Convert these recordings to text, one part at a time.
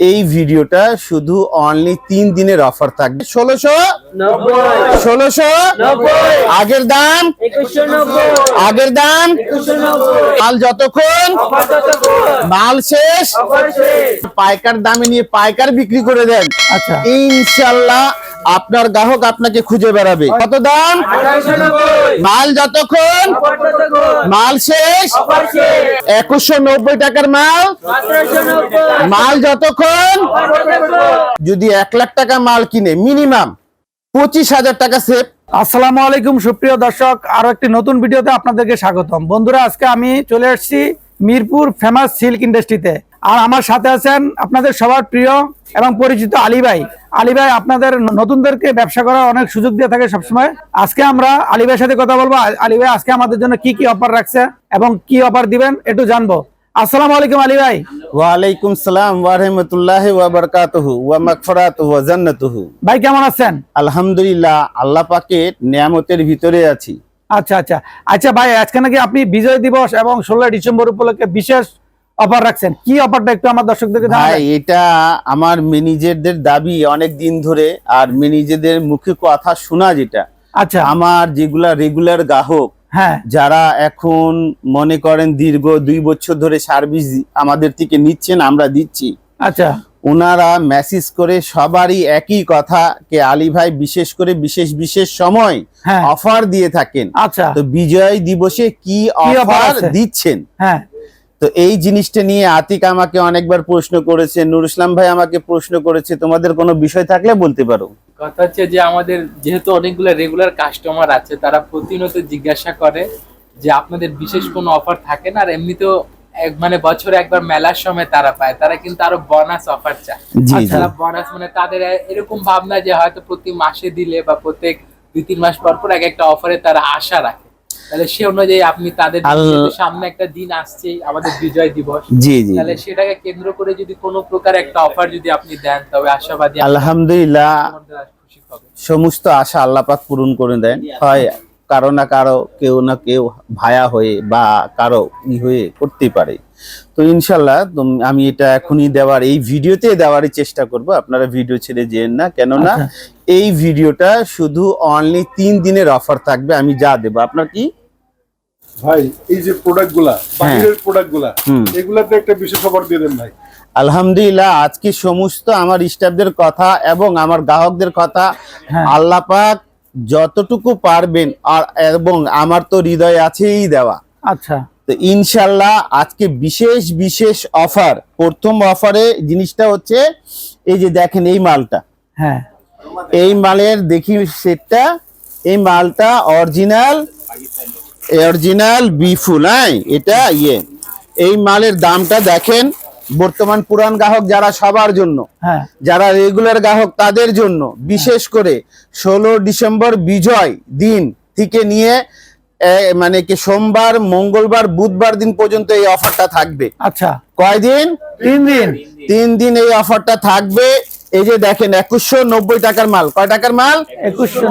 এই ভিডিওটা শুধু অনলি তিন দিনের অফার থাকবে। ষোলোশো? ষোলোশো? আগের দাম? আগের দাম? মাল যতক্ষণ? মাল শেষ? পাইকার দামে নিয়ে পাইকার বিক্রি করে দেন। আচ্ছা। ইনশাল্লাহ আপনার গ্রাহক আপনাকে খুঁজে বেড়াবে। কত দাম? মাল যতক্ষণ? মাল শেষ? একুশশো নব্বই টাকার মাল? মাল যতক্ষণ? যদি এক লাখ টাকা মাল কিনে মিনিমাম পঁচিশ হাজার টাকা সেভ। আসসালামু আলাইকুম সুপ্রিয় দর্শক আরও একটি নতুন ভিডিওতে আপনাদেরকে স্বাগতম। বন্ধুরা আজকে আমি চলে আসছি মিরপুর ফেমাস সিল্ক ইন্ডাস্ট্রিতে আর আমার সাথে আছেন আপনাদের সবার প্রিয় এবং পরিচিত আলী ভাই। আলী ভাই আপনাদের নতুনদেরকে ব্যবসা করার অনেক সুযোগ দিয়ে থাকে সবসময়। আজকে আমরা আলী ভাইয়ের সাথে কথা বলব। আলী ভাই আজকে আমাদের জন্য কি কি অফার রাখছে এবং কি অফার দিবেন একটু জানব। আসসালামু আলাইকুম আলী ভাই। ওয়ালাইকুম সালাম ওয়া রাহমাতুল্লাহি ওয়া বারাকাতুহু ওয়া মাগফিরাতুহু ওয়া জান্নাতুহু। ভাই কেমন আছেন? আলহামদুলিল্লাহ আল্লাহ পাকের নিয়ামতের ভিতরে আছি। আচ্ছা আচ্ছা। আচ্ছা ভাই আজকে নাকি আপনি বিজয় দিবস এবং ষোলোই ডিসেম্বর উপলক্ষে বিশেষ অফার রাখছেন? কি অফারটা একটু আমার দর্শকদেরকে ভাই এটা আমার ম্যানেজারদের দাবি অনেক দিন ধরে আর ম্যানেজারদের মুখে কথা শোনা যেটা। আচ্ছা। আমার যেগুলা রেগুলার গ্রাহক হ্যাঁ। যারা এখন মনে করেন দীর্ঘ দুই বছর ধরে সার্ভিস আমাদের থেকে নিচ্ছেন আমরা দিচ্ছি। আচ্ছা। ওনারা মেসেজ করে সবারই একই কথা কে আলী ভাই বিশেষ করে বিশেষ বিশেষ সময় হ্যাঁ। অফার দিয়ে থাকেন। আচ্ছা। তো বিজয় দিবসে কি অফার দিচ্ছেন? হ্যাঁ। তো এই জিনিসটা নিয়ে আতিক আমাকে অনেকবার প্রশ্ন করেছে নুর ইসলাম ভাই আমাকে প্রশ্ন করেছে তোমাদের কোনো বিষয় থাকলে বলতে পারো। কথা হচ্ছে যে আমাদের যেহেতু অনেকগুলো রেগুলার কাস্টমার আছে তারা প্রতিনিয়ত জিজ্ঞাসা করে যে আপনাদের বিশেষ কোনো অফার থাকে না? আর এমনিতেও এক মানে বছরে একবার মেলার সময় তারা পায় তারা কিন্তু আরও বোনাস অফার চায়। তারা বোনাস মানে তাদের এরকম ভাবনা যে হয়তো প্রতি মাসে দিলে বা প্রত্যেক দুই তিন মাস পর পর এক একটা অফারে তারা আশা রাখে। তাহলে সে অনুযায়ী আপনি তাদের সামনে একটা দিন আসছে আমাদের বিজয় দিবস জি জি তাহলে সেটাকে কেন্দ্র করে যদি কোনো প্রকার একটা অফার যদি আপনি দেন তবে আশাবাদী আলহামদুলিল্লাহ সমস্ত আশা আল্লাহ পাক পূরণ করে দেন। হয় কারও না কারও কেউ না কেউ ভায়া হয়ে বা কারও ই হয়ে করতে পারে। তো ইনশাল্লাহ আমি এটা এখনই দেওয়ার এই ভিডিওতে দেওয়ারই চেষ্টা করব। আপনারা ভিডিও ছেড়ে যেন না কেননা আচ্ছা। এই ভিডিওটা শুধু অনলি তিন দিনের অফার থাকবে আমি যা দেবো। আপনার কি ভাই এই যে প্রোডাক্টগুলা বাহিরের প্রোডাক্টগুলা এগুলাতে একটা বিশেষ অফার দিয়ে দেন ভাই। আলহামদুলিল্লাহ আজকে সমস্ত আমার স্টাফদের কথা এবং আমার গ্রাহকদের কথা হ্যাঁ। আল্লাহ পাক যতটুকু পারবেন আর এবং আমার তো হৃদয় আছেই দেওয়া। আচ্ছা। তো ইনশাল্লাহ আজকে বিশেষ বিশেষ অফার প্রথম অফারে জিনিসটা হচ্ছে এই যে দেখেন এই মালটা। হ্যাঁ। এই মালের দেখি সেটটা এই মালটা অরিজিনাল অরিজিনাল বিফুল হ্যাঁ? এটা ইয়ে। এই মালের দামটা দেখেন বর্তমান পুরান গ্রাহক যারা সবার জন্য হ্যাঁ। যারা রেগুলার গ্রাহক তাদের জন্য বিশেষ করে ষোলো ডিসেম্বর বিজয় দিন থেকে নিয়ে মানে কি সোমবার মঙ্গলবার বুধবার দিন পর্যন্ত এই অফারটা থাকবে। আচ্ছা। কয়দিন? তিন দিন। তিন দিন এই অফারটা থাকবে। এই যে দেখেন একুশশো নব্বই টাকার মাল। কয় টাকার মাল? একুশশো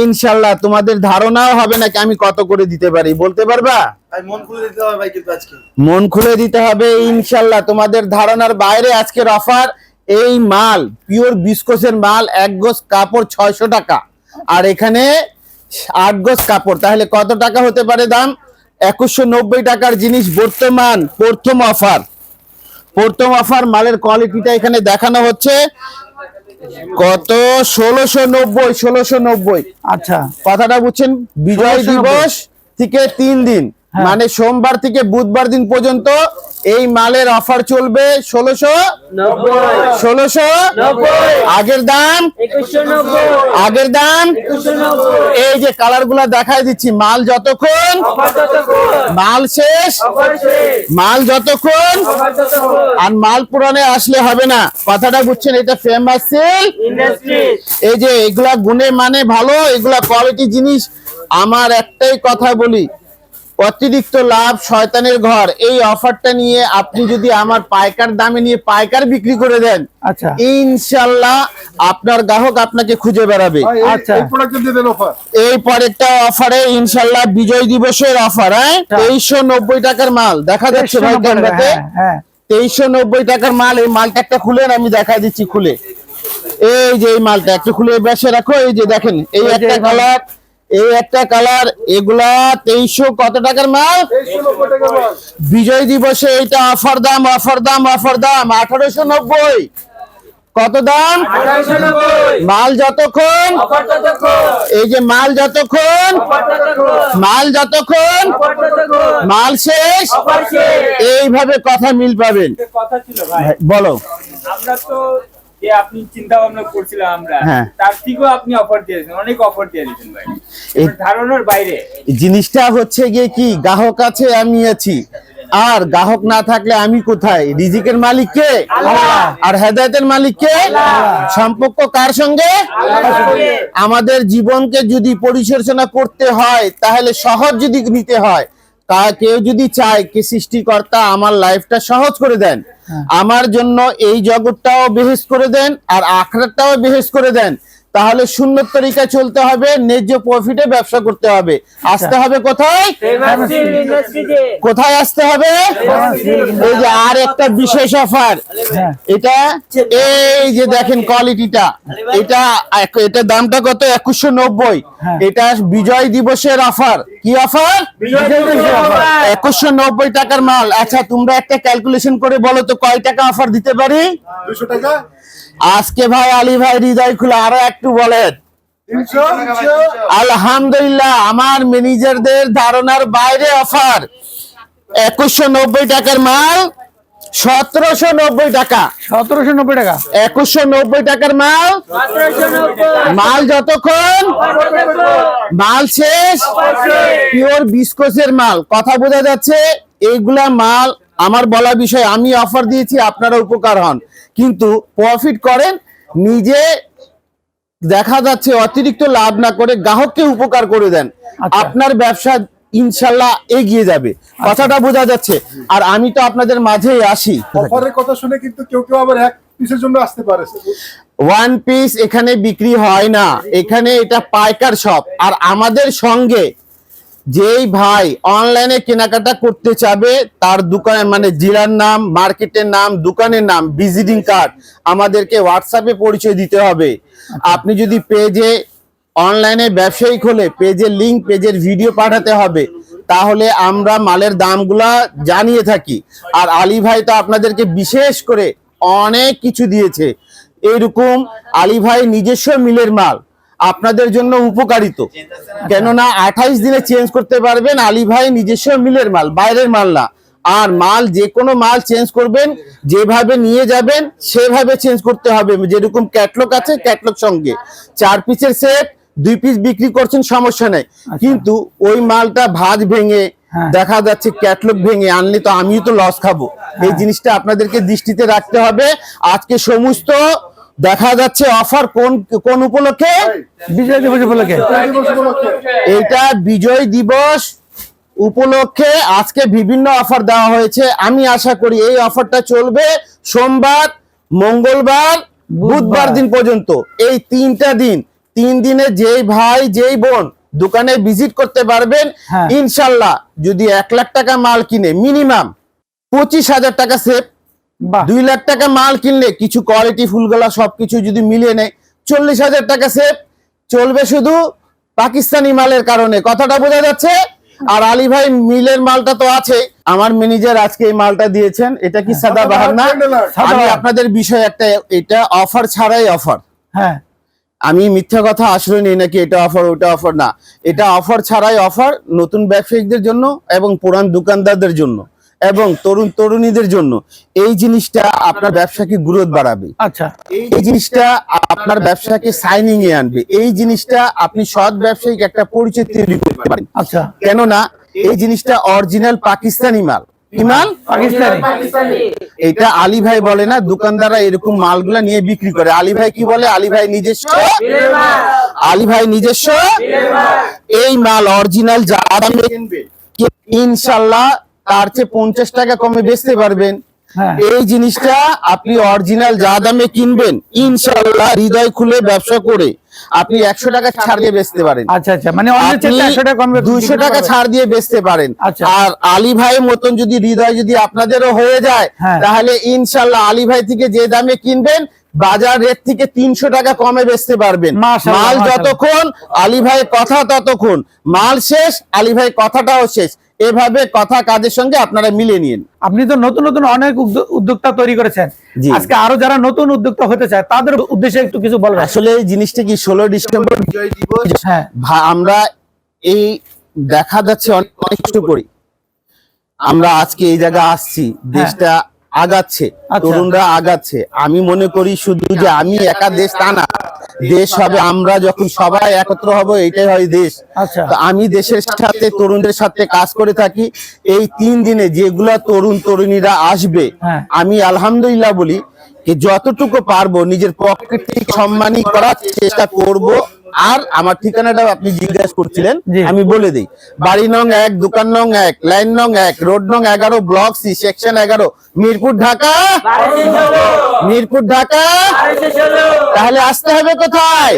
ইনশাল্লাহ তোমাদের ধারণাও হবে নাকি আমি কত করে দিতে পারি বলতে পারবা? মন খুলে দিতে হবে ইনশাল্লাহ। তোমাদের ধারণার বাইরে আজকের অফার এই মাল পিওর বিস্কোসের মাল এক গোজ কাপড় ছয়শো টাকা। আর এখানে আট গোজ কাপড় তাহলে কত টাকা হতে পারে দাম? একুশশো নব্বই টাকার জিনিস বর্তমান প্রথম অফার। প্রথম অফার মালের কোয়ালিটিটা এখানে দেখানো হচ্ছে। কত? ষোলোশো নব্বই ষোলোশো নব্বই। আচ্ছা। কথাটা বুঝছেন? বিজয় দিবস থেকে তিন দিন। হ্যাঁ। মানে সোমবার থেকে বুধবার দিন পর্যন্ত এই মালের অফার চলবে ষোলোশো ষোলোশো। আগের দাম? আগের দাম? এই যে কালারগুলা দেখাই দিচ্ছি মাল যতক্ষণ? মাল শেষ? মাল যতক্ষণ? আর মাল পুরানে আসলে হবে না। কথাটা বুঝছেন এটা ফেমাস সেল এই যে এগুলা গুণে মানে ভালো এগুলা কোয়ালিটি জিনিস। আমার একটাই কথা বলি অতিরিক্ত লাভ শয়তানের ঘর। এই অফারটা নিয়ে আপনি যদি আমার পাইকার দামে নিয়ে পাইকার বিক্রি করে দেন আচ্ছা। ইনশাল্লাহ আপনার গ্রাহক আপনাকে খুঁজে বেড়াবে। আচ্ছা। এই প্রোডাক্ট দিয়ে দেন অফার এই পরেরটা অফারে ইনশাল্লাহ বিজয় দিবসের অফার হ্যাঁ? তেইশশো নব্বই টাকার মাল। দেখা যাচ্ছে ভাই ক্যামেরাতে। হ্যাঁ হ্যাঁ। তেইশশো নব্বই টাকার মাল এই মালটা একটা খুলেন আমি দেখা দিচ্ছি খুলে। এই যে এই মালটা একটু খুলে বেসে রাখো এই যে দেখেন এই একটা কালার এই একটা কালার এগুলা তেইশশো কত টাকার মাল? বিজয় দিবসে এটা অফার দাম অফার দাম অফার দাম আঠারোশো নব্বই। কত দাম? মাল যতক্ষণ এই যে মাল যতক্ষণ মাল যতক্ষণ মাল শেষ এইভাবে কথা মিল পাবেন। বলো। আমরা তো আপনি চিন্তা ভাবনা করছিলাম আমরা হ্যাঁ। তার থেকেও আপনি অফার দিয়েছেন অনেক অফার দিয়ে দিয়েছেন ভাই। ধারণার বাইরে। জিনিসটা হচ্ছে গিয়ে কি গ্রাহক আছে আমি আছি। আর গ্রাহক না থাকলে আমি কোথায়? রিজিকের মালিক কে? আর হেদায়তের মালিক কে? সম্পর্ক কার সঙ্গে? আমাদের জীবনকে যদি পরিচালনা করতে হয় তাহলে সহজ যদি নিতে হয় তা কেউ যদি চায় কে সৃষ্টিকর্তা আমার লাইফটা সহজ করে দেন আমার জন্য এই জগৎটাও বেহেস করে দেন আর আখড়াটাও বেহেস করে দেন তাহলে শূন্য তরিকা চলতে হবে ন্যায্য প্রফিটে ব্যবসা করতে হবে। আসতে হবে কোথায়? কোথায় আসতে হবে? এই যে আর একটা বিশেষ অফার এটা এই যে দেখেন কোয়ালিটিটা এটা এটা দামটা কত? একুশশো নব্বই। এটা বিজয় দিবসের অফার কি অফার একুশশো নব্বই টাকার মাল। আচ্ছা তোমরা একটা ক্যালকুলেশন করে বলো তো কয় টাকা অফার দিতে পারি? দুশো টাকা। আজকে ভাই আলী ভাই হৃদয় খুলে আরও একটু বলেন। আলহামদুলিল্লাহ আমার ম্যানেজারদের ধারণার বাইরে অফার। একুশশো নব্বই টাকার মাল সতেরোশো নব্বই টাকা। সতেরোশো নব্বই টাকা। একুশশো নব্বই টাকার মাল মাল যতক্ষণ মাল শেষ পিওর বিস্কোসের মাল। কথা বোঝা যাচ্ছে এইগুলা মাল আমার বলা বিষয় আমি অফার দিয়েছি আপনারা উপকার হন। কিন্তু প্রফিট করেন নিজে দেখা যাচ্ছে অতিরিক্ত লাভ না করে গ্রাহককে উপকার করে দেন। আচ্ছা। আপনার ব্যবসা ইনশাল্লাহ এগিয়ে যাবে। কথাটা বোঝা যাচ্ছে। আর আমি তো আপনাদের মাঝেই আসি। অফারের কথা শুনে কিন্তু কেউ কেউ আবার এক পিসের জন্য আসতে পারে। ওয়ান পিস এখানে বিক্রি হয় না। এখানে এটা পাইকার শপ আর আমাদের সঙ্গে যেই ভাই অনলাইনে কেনাকাটা করতে চাবে তার দোকানে মানে জেলার নাম মার্কেটের নাম দোকানের নাম ভিজিটিং কার্ড আমাদেরকে হোয়াটসঅ্যাপে পরিচয় দিতে হবে। আপনি যদি পেজে অনলাইনে ব্যবসায়িক হলে পেজের লিঙ্ক পেজের ভিডিও পাঠাতে হবে তাহলে আমরা মালের দামগুলা জানিয়ে থাকি। আর আলী ভাই তো আপনাদেরকে বিশেষ করে অনেক কিছু দিয়েছে। এরকম আলী ভাই নিজস্ব মিলের মাল। আপনাদের জন্য উপকারিত। কেননা আঠাইশ দিনে চেঞ্জ করতে পারবেন আলী ভাই নিজস্ব মিলের মাল বাইরের মাল না। আর মাল যে কোনো মাল চেঞ্জ করবেন যেভাবে নিয়ে যাবেন সেভাবে চেঞ্জ করতে হবে। যেরকম ক্যাটলগ আছে ক্যাটলগ সঙ্গে। চার পিসের সেট দুই পিস বিক্রি করছেন সমস্যা নেই। কিন্তু ওই মালটা ভাজ ভেঙে হ্যাঁ। দেখা যাচ্ছে ক্যাটলগ ভেঙে আনলে তো আমিও তো লস খাব। এই জিনিসটা আপনাদেরকে দৃষ্টিতে রাখতে হবে। আজকে সমস্ত দেখা যাচ্ছে অফার কোন কোন উপলক্ষে? বিজয় দিবস উপলক্ষে। এটা বিজয় দিবস উপলক্ষে আজকে বিভিন্ন অফার দেওয়া হয়েছে। আমি আশা করি এই অফারটা চলবে সোমবার মঙ্গলবার বুধবার। দিন পর্যন্ত। এই তিনটা দিন তিন দিনে যেই ভাই যেই বোন দোকানে ভিজিট করতে পারবেন হ্যাঁ। ইনশাল্লাহ। যদি এক লাখ টাকা মাল কিনে মিনিমাম পঁচিশ হাজার টাকা সেভ দুই লাখ টাকা মাল কিনলে কিছু কোয়ালিটি ফুলগুলা সবকিছু যদি মিলিয়ে নেয় চল্লিশ হাজার টাকা সেফ চলবে শুধু পাকিস্তানি মালের কারণে। কথাটা বোঝা যাচ্ছে? আর আলী ভাই মিলের মালটা তো আছে। আমার ম্যানেজার আজকে এই মালটা দিয়েছেন। এটা কি সাদা বাহার না? আমি আপনাদের বিষয় একটা এটা অফার ছাড়াই অফার হ্যাঁ। আমি মিথ্যা কথা আশ্রয় নেই নাকি এটা অফার ওটা অফার না। এটা অফার ছাড়াই অফার নতুন ব্যবসায়িকদের জন্য এবং পুরান দোকানদারদের জন্য। এবং তরুণ তরুণীদের জন্য এই জিনিসটা আপনার ব্যবসাকে গ্রোথ বাড়াবে। আচ্ছা। এই জিনিসটা আপনার ব্যবসাকে সাইনিং এ আনবে। এই জিনিসটা আপনি সৎ ব্যবসায়িক একটা পরিচয় তৈরি করতে পারেন। আচ্ছা। কেননা এই জিনিসটা অরিজিনাল পাকিস্তানি মাল। পাকিস্তানি। এটা আলী ভাই বলে না দোকানদাররা এরকম মালগুলা নিয়ে বিক্রি করে। আলী ভাই কি বলে? আলী ভাই নিজস্ব। আলী ভাই নিজস্ব। এই মাল অরিজিনাল যা ইনশাল্লাহ তার চেয়ে পঞ্চাশ টাকা কমে বেচতে পারবেন। হ্যাঁ। এই জিনিসটা আপনি অরিজিনাল যা দামে কিনবেন ইনশাল্লাহ হৃদয় খুলে ব্যবসা করে আপনি একশো টাকা ছাড় দিয়ে বেচতে পারেন। আচ্ছা আচ্ছা মানে দুইশো টাকা ছাড় দিয়ে বেচতে পারেন। আচ্ছা। আর আলী ভাইয়ের মতন যদি হৃদয় যদি আপনাদেরও হয়ে যায় হ্যাঁ। তাহলে ইনশাল্লাহ আলী ভাই থেকে যে দামে কিনবেন বাজার রেট থেকে তিনশো টাকা কমে বেচতে পারবেন। মাল যতক্ষণ আলী ভাই কথা ততক্ষণ। মাল শেষ আলী ভাই কথাটাও শেষ। এভাবে কথা কাজের সঙ্গে আপনারা মিলে নিন। আপনি তো নতুন নতুন অনেক উদ্যোক্তা তৈরি করেছেন। আজকে আরও যারা নতুন উদ্যোক্তা হতে চায় তাদের উদ্দেশ্যে একটু কিছু বলবেন। আসলে এই জিনিসটা কি ষোলো ডিসেম্বর বিজয় দিবস? হ্যাঁ। আমরা এই দেখা যাচ্ছে অনেক অনেক কিছু করি। আমরা আজকে এই জায়গায় আসছি দেশটা আগাচ্ছে হ্যাঁ। আচ্ছা। তরুণরা আগাচ্ছে। আমি মনে করি শুধু যে আমি একা দেশ তা না দেশ হবে আমরা যখন সবাই একত্র হব এটাই হয় দেশ আচ্ছা। তো আমি দেশের সাথে তরুণদের সাথে কাজ করে থাকি এই তিন দিনে যেগুলো তরুণ তরুণীরা আসবে হ্যাঁ। আমি আলহামদুলিল্লাহ বলি যে যতটুকু পারব নিজের পকেট থেকে সম্মানী করার চেষ্টা করব আর আমার ঠিকানাটাও আপনি জিজ্ঞাসা করছিলেন। আমি বলে দিই। বাড়ি নং এক দোকান নং এক লাইন নং এক রোড নং এগারো ব্লক সি সেকশন এগারো মিরপুর ঢাকা। মিরপুর ঢাকা। তাহলে আসতে হবে কোথায়?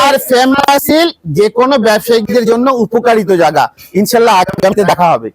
আর ফেমাসিল যে কোনো ব্যবসায়ীদের জন্য উপকারিত জায়গা। ইনশাল্লাহ আগামীতে দেখা হবে।